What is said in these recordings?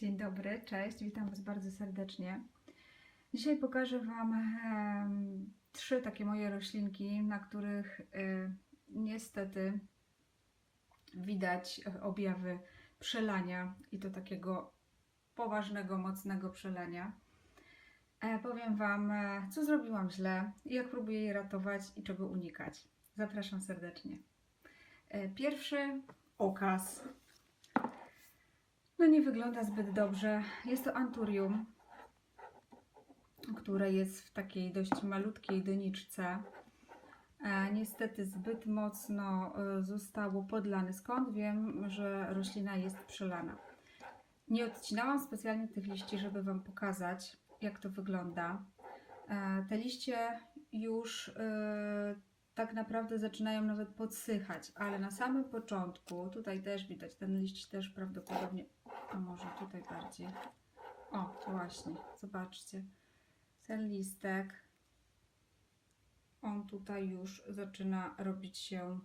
Dzień dobry, cześć, witam Was bardzo serdecznie. Dzisiaj pokażę Wam em, trzy takie moje roślinki, na których y, niestety widać e, objawy przelania i to takiego poważnego, mocnego przelania. E, powiem Wam, e, co zrobiłam źle, jak próbuję je ratować i czego unikać. Zapraszam serdecznie. E, pierwszy okaz. No nie wygląda zbyt dobrze. Jest to anturium, które jest w takiej dość malutkiej doniczce. E, niestety zbyt mocno e, zostało podlane. Skąd wiem, że roślina jest przelana? Nie odcinałam specjalnie tych liści, żeby Wam pokazać, jak to wygląda. E, te liście już tak naprawdę zaczynają nawet podsychać, ale na samym początku, tutaj też widać, ten liść też prawdopodobnie, a może tutaj bardziej. O, właśnie, zobaczcie. Ten listek, on tutaj już zaczyna robić się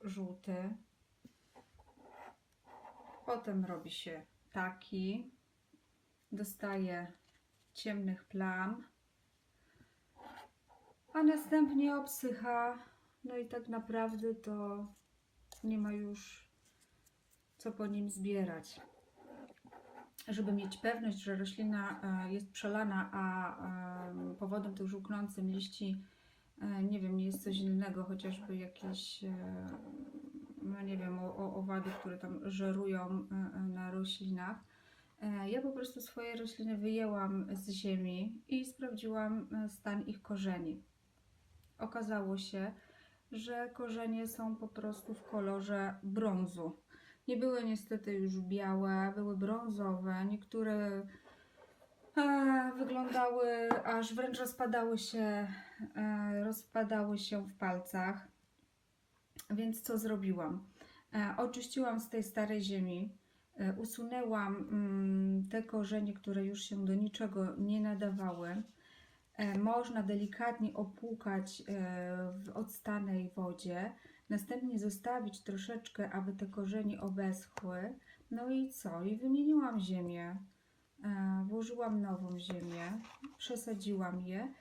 żółty. Potem robi się taki, dostaje ciemnych plam, a następnie obsycha. No i tak naprawdę to nie ma już co po nim zbierać. Żeby mieć pewność, że roślina e, jest przelana, a e, powodem tych żółknącym liści, e, nie wiem, nie jest coś innego, chociażby jakieś, no nie wiem, owady, które tam żerują na roślinach. Ja po prostu swoje rośliny wyjęłam z ziemi i sprawdziłam stan ich korzeni. Okazało się, że korzenie są po prostu w kolorze brązu. Nie były niestety już białe, były brązowe. Niektóre e, wyglądały aż wręcz rozpadały się, e, rozpadały się w palcach. Więc co zrobiłam? E, oczyściłam z tej starej ziemi, e, usunęłam mm, te korzenie, które już się do niczego nie nadawały. E, Można delikatnie opłukać e, w odstanej wodzie, następnie zostawić troszeczkę, aby te korzenie obeschły. No i co? I wymieniłam ziemię, e, włożyłam nową ziemię, przesadziłam je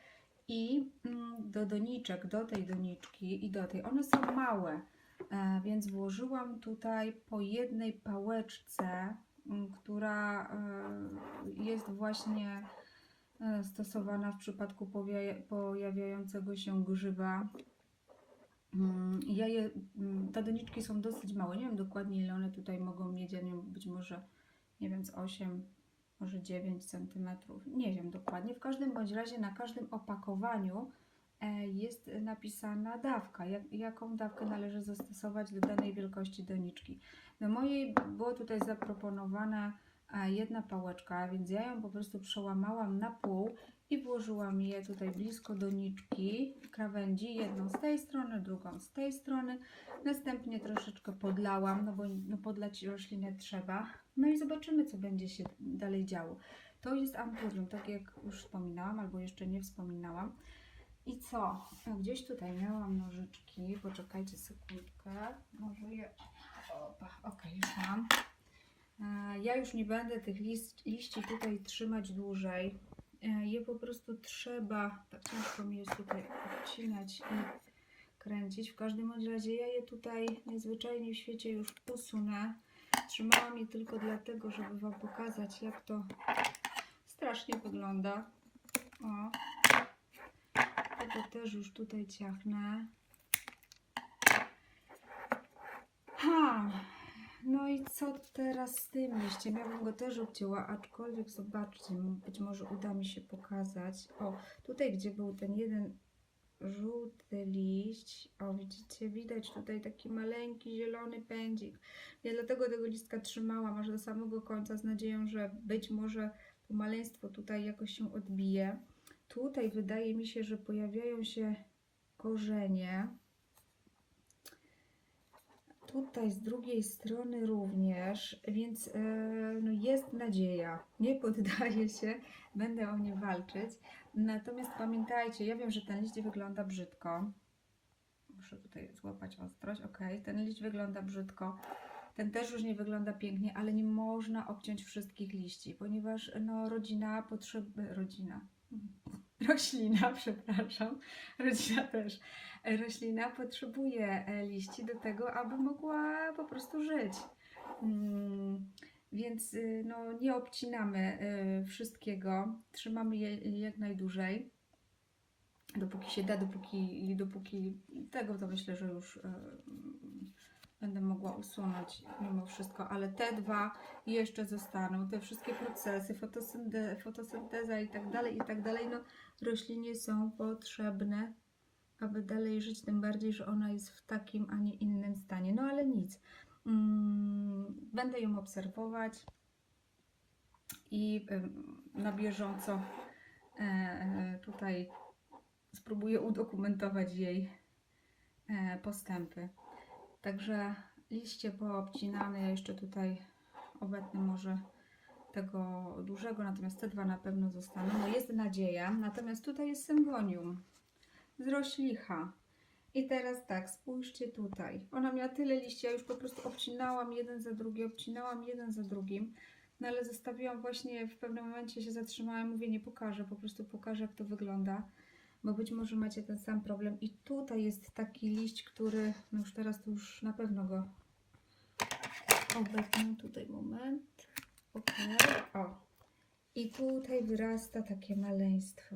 i mm, do doniczek, do tej doniczki i do tej, one są małe, e, więc włożyłam tutaj po jednej pałeczce, mm, która e, jest właśnie stosowana w przypadku pojawiającego się grzyba. Mm, Ja je, mm, te doniczki są dosyć małe. Nie wiem dokładnie ile one tutaj mogą mieć. Ja nie być może, nie wiem, z 8, może 9 centymetrów. Nie wiem dokładnie. W każdym bądź razie na każdym opakowaniu e, jest napisana dawka, jak, jaką dawkę należy zastosować do danej wielkości doniczki. Do mojej było tutaj zaproponowana e, jedna pałeczka, więc ja ją po prostu przełamałam na pół i włożyłam je tutaj blisko doniczki krawędzi, jedną z tej strony, drugą z tej strony. Następnie troszeczkę podlałam, no bo no podlać roślinę trzeba. No i zobaczymy, co będzie się dalej działo. To jest anturium, tak jak już wspominałam, albo jeszcze nie wspominałam. I co? Gdzieś tutaj miałam nożyczki. Poczekajcie sekundkę. Może je. Opa, okej, już mam. E, Ja już nie będę tych liści tutaj trzymać dłużej. E, Je po prostu trzeba. Tak ciężko mi jest tutaj odcinać i kręcić. W każdym razie ja je tutaj najzwyczajniej w świecie już usunę. Trzymałam je tylko dlatego, żeby Wam pokazać, jak to strasznie wygląda. O. Tego też już tutaj ciachnę. Ha! No i co teraz z tym liściem? Ja bym go też obcięła, aczkolwiek zobaczcie, być może uda mi się pokazać. O, tutaj gdzie był ten jeden żółty liść, o widzicie, widać tutaj taki maleńki zielony pędzik. Ja dlatego tego listka trzymałam aż do samego końca z nadzieją, że być może to maleństwo tutaj jakoś się odbije. Tutaj wydaje mi się, że pojawiają się korzenie. Tutaj z drugiej strony również, więc e, no jest nadzieja. Nie poddaję się, będę o nie walczyć. Natomiast pamiętajcie, ja wiem, że ten liść wygląda brzydko. Muszę tutaj złapać ostrość. Ok, ten liść wygląda brzydko. Ten też już nie wygląda pięknie, ale nie można obciąć wszystkich liści, ponieważ no, rodzina potrzebuje. Rodzina. Roślina, przepraszam. Rodzina też. Roślina potrzebuje e, liści do tego, aby mogła po prostu żyć. Mm, Więc y, no, nie obcinamy y, wszystkiego, trzymamy je jak najdłużej, dopóki się da, dopóki, dopóki tego to myślę, że już y, będę mogła usunąć mimo wszystko, ale te dwa jeszcze zostaną, te wszystkie procesy, fotosynte, fotosynteza i tak dalej, i tak dalej, no roślinie są potrzebne, aby dalej żyć, tym bardziej, że ona jest w takim, a nie innym stanie, no ale nic. Mm, Będę ją obserwować i na bieżąco e, e, tutaj spróbuję udokumentować jej e, postępy. Także liście poobcinane, ja jeszcze tutaj obetnę może tego dużego, natomiast te dwa na pewno zostaną. No jest nadzieja, natomiast tutaj jest symbonium z roślicha. I teraz tak, spójrzcie tutaj. Ona miała tyle liści, ja już po prostu obcinałam jeden za drugi, obcinałam jeden za drugim. No ale zostawiłam właśnie, w pewnym momencie się zatrzymałam, mówię, nie pokażę, po prostu pokażę, jak to wygląda. Bo być może macie ten sam problem. I tutaj jest taki liść, który, no już teraz to już na pewno go obetnę. Tutaj moment. Okej, o. I tutaj wyrasta takie maleństwo.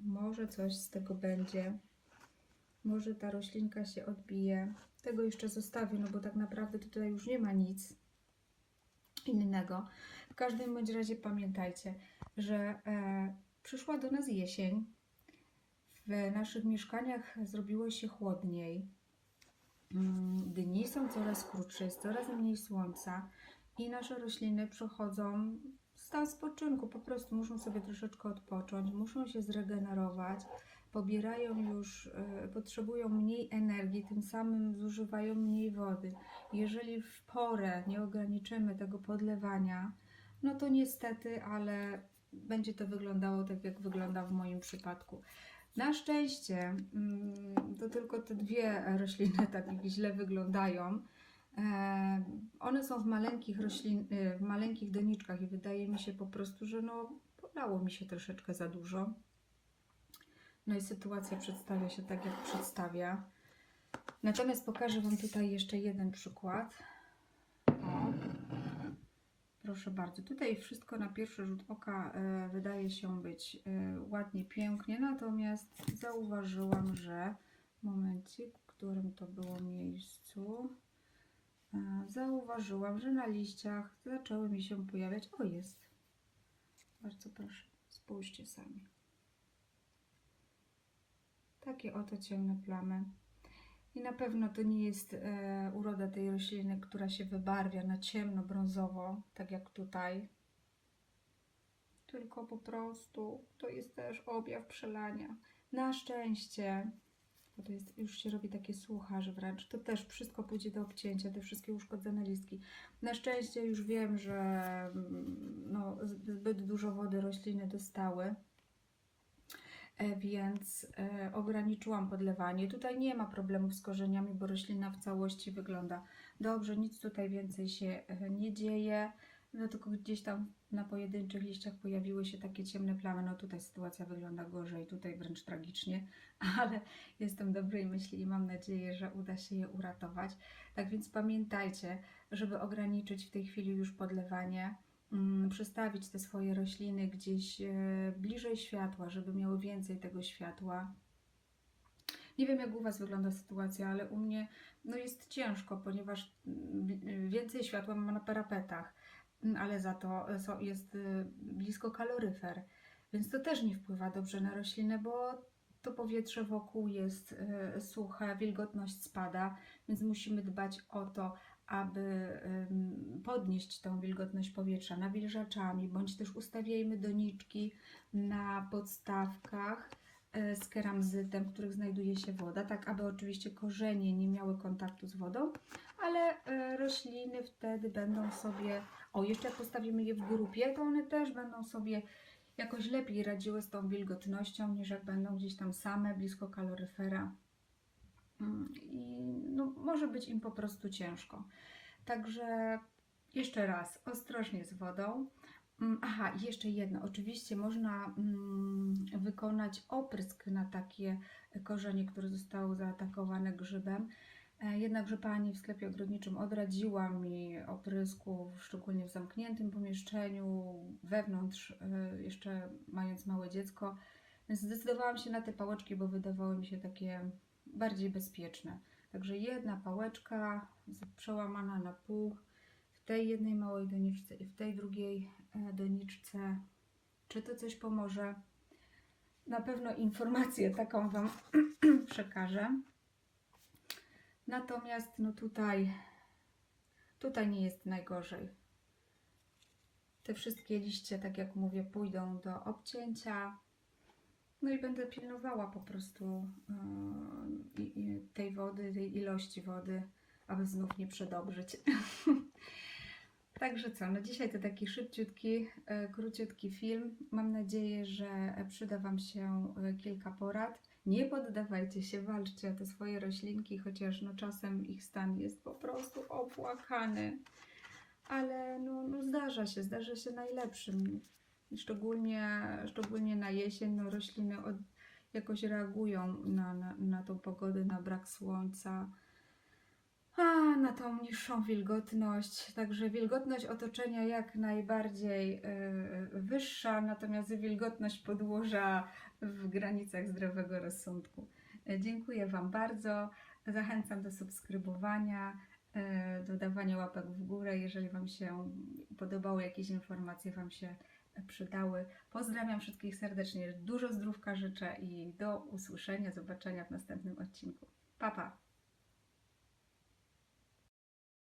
Może coś z tego będzie. Może ta roślinka się odbije. Tego jeszcze zostawię, no bo tak naprawdę tutaj już nie ma nic innego. W każdym bądź razie pamiętajcie, że e, przyszła do nas jesień. W naszych mieszkaniach zrobiło się chłodniej. Mm, Dni są coraz krótsze, jest coraz mniej słońca i nasze rośliny przechodzą stan spoczynku. Po prostu muszą sobie troszeczkę odpocząć, muszą się zregenerować, pobierają już, e, potrzebują mniej energii, tym samym zużywają mniej wody. Jeżeli w porę nie ograniczymy tego podlewania, no to niestety, ale będzie to wyglądało tak, jak wygląda w moim przypadku. Na szczęście mm, to tylko te dwie rośliny tak źle wyglądają. E, One są w maleńkich roślin, e, w maleńkich doniczkach i wydaje mi się po prostu, że no polało mi się troszeczkę za dużo. No i sytuacja przedstawia się tak, jak przedstawia. Natomiast pokażę Wam tutaj jeszcze jeden przykład. Proszę bardzo. Tutaj wszystko na pierwszy rzut oka e, wydaje się być e, ładnie, pięknie, natomiast zauważyłam, że momencik, w którym to było miejscu, e, zauważyłam, że na liściach zaczęły mi się pojawiać. O, jest. Bardzo proszę, spójrzcie sami. Takie oto ciemne plamy. I na pewno to nie jest e, uroda tej rośliny, która się wybarwia na ciemno-brązowo, tak jak tutaj. Tylko po prostu to jest też objaw przelania. Na szczęście, bo to jest, już się robi takie sucha, że wręcz to też wszystko pójdzie do obcięcia, te wszystkie uszkodzone listki. Na szczęście już wiem, że mm, no, zbyt dużo wody rośliny dostały. E, więc e, ograniczyłam podlewanie. Tutaj nie ma problemów z korzeniami, bo roślina w całości wygląda dobrze, nic tutaj więcej się e, nie dzieje. No tylko gdzieś tam na pojedynczych liściach pojawiły się takie ciemne plamy. No tutaj sytuacja wygląda gorzej, tutaj wręcz tragicznie, ale jestem dobrej myśli i mam nadzieję, że uda się je uratować. Tak więc pamiętajcie, żeby ograniczyć w tej chwili już podlewanie przestawić te swoje rośliny gdzieś e, bliżej światła, żeby miały więcej tego światła. Nie wiem, jak u Was wygląda sytuacja, ale u mnie no jest ciężko, ponieważ mm, więcej światła mam na parapetach, mm, ale za to so- jest y, blisko kaloryfer, więc to też nie wpływa dobrze na roślinę, bo to powietrze wokół jest suche, wilgotność spada, więc musimy dbać o to, aby podnieść tą wilgotność powietrza nawilżaczami, bądź też ustawiajmy doniczki na podstawkach e, z keramzytem, w których znajduje się woda, tak aby oczywiście korzenie nie miały kontaktu z wodą, ale e, rośliny wtedy będą sobie, o jeszcze jak postawimy je w grupie, to one też będą sobie jakoś lepiej radziły z tą wilgotnością, niż jak będą gdzieś tam same, blisko kaloryfera. Mm, I no, może być im po prostu ciężko. Także jeszcze raz, ostrożnie z wodą. Mm, Aha, jeszcze jedno. Oczywiście można mm, wykonać oprysk na takie korzenie, które zostały zaatakowane grzybem. E, Jednakże pani w sklepie ogrodniczym odradziła mi oprysku, szczególnie w zamkniętym pomieszczeniu, wewnątrz, e, jeszcze mając małe dziecko. Więc zdecydowałam się na te pałeczki, bo wydawały mi się takie bardziej bezpieczne. Także jedna pałeczka przełamana na pół w tej jednej małej doniczce i w tej drugiej e, doniczce. Czy to coś pomoże? Na pewno informację taką Wam przekażę. Natomiast no tutaj, tutaj nie jest najgorzej. Te wszystkie liście, tak jak mówię, pójdą do obcięcia. No i będę pilnowała po prostu yy, tej wody, tej ilości wody, aby znów nie przedobrzyć. Także co, no dzisiaj to taki szybciutki, e, króciutki film. Mam nadzieję, że przyda Wam się e, kilka porad. Nie poddawajcie się, walczcie o te swoje roślinki, chociaż no czasem ich stan jest po prostu opłakany. Ale no, no zdarza się, zdarza się najlepszym. Szczególnie, szczególnie na jesień no rośliny od, jakoś reagują na, na, na tą pogodę, na brak słońca, a, na tą niższą wilgotność. Także wilgotność otoczenia jak najbardziej y, wyższa, natomiast wilgotność podłoża w granicach zdrowego rozsądku. Y, Dziękuję Wam bardzo. Zachęcam do subskrybowania, y, do dawania łapek w górę, jeżeli Wam się podobały, jakieś informacje Wam się przydały. Pozdrawiam wszystkich serdecznie, dużo zdrówka życzę i do usłyszenia, zobaczenia w następnym odcinku. Pa, pa!